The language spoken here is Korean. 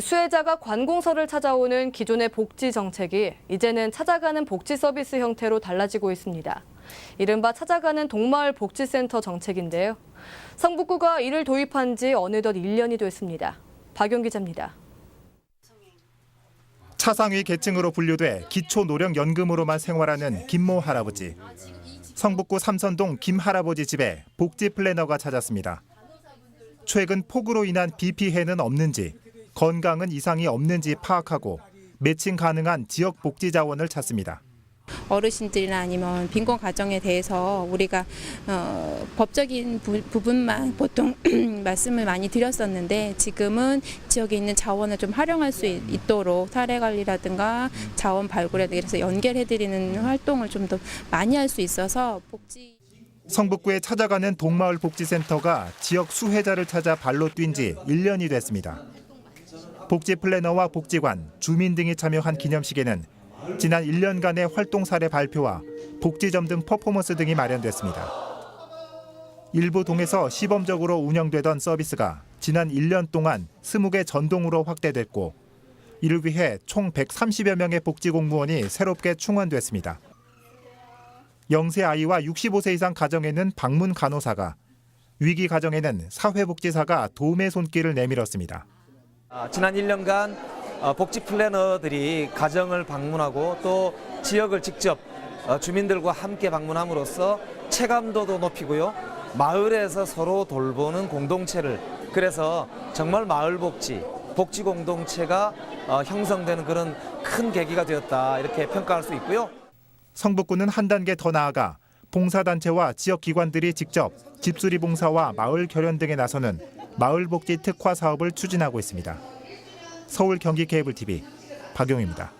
수혜자가 관공서를 찾아오는 기존의 복지 정책이 이제는 찾아가는 복지 서비스 형태로 달라지고 있습니다. 이른바 찾아가는 동마을 복지센터 정책인데요. 성북구가 이를 도입한 지 어느덧 1년이 됐습니다. 박용 기자입니다. 차상위 계층으로 분류돼 기초 노령 연금으로만 생활하는 김모 할아버지. 성북구 삼선동 김 할아버지 집에 복지 플래너가 찾았습니다. 최근 폭우로 인한 비 피해는 없는지, 건강은 이상이 없는지 파악하고 매칭 가능한 지역 복지 자원을 찾습니다. 어르신들이나 아니면 빈곤 가정에 대해서 우리가 어, 법적인 부, 부분만 보통 말씀을 많이 드렸었는데 지금은 지역에 있는 자원을 좀 활용할 수 있, 있도록 사례 관리라든가 자원 발굴에 대해서 연결해 드리는 활동을 좀 더 많이 할 수 있어서 복지 성북구에 찾아가는 동마을 복지센터가 지역 수혜자를 찾아 발로 뛴 지 1년이 됐습니다. 복지 플래너와 복지관, 주민 등이 참여한 기념식에는 지난 1년간의 활동 사례 발표와 복지점 등 퍼포먼스 등이 마련됐습니다. 일부 동에서 시범적으로 운영되던 서비스가 지난 1년 동안 20개 전동으로 확대됐고 이를 위해 총 130여 명의 복지 공무원이 새롭게 충원됐습니다. 영세 아이와 65세 이상 가정에는 방문 간호사가, 위기 가정에는 사회복지사가 도움의 손길을 내밀었습니다. 아, 지난 1년간 어, 복지 플래너들이 가정을 방문하고 또 지역을 직접 어, 주민들과 함께 방문함으로써 체감도도 높이고요. 마을에서 서로 돌보는 공동체를 그래서 정말 마을 복지, 복지 공동체가 어, 형성되는 그런 큰 계기가 되었다 이렇게 평가할 수 있고요. 성북구는 한 단계 더 나아가 봉사단체와 지역 기관들이 직접 집수리 봉사와 마을 결연 등에 나서는 마을복지 특화 사업을 추진하고 있습니다. 서울 경기 케이블 TV 박용입니다.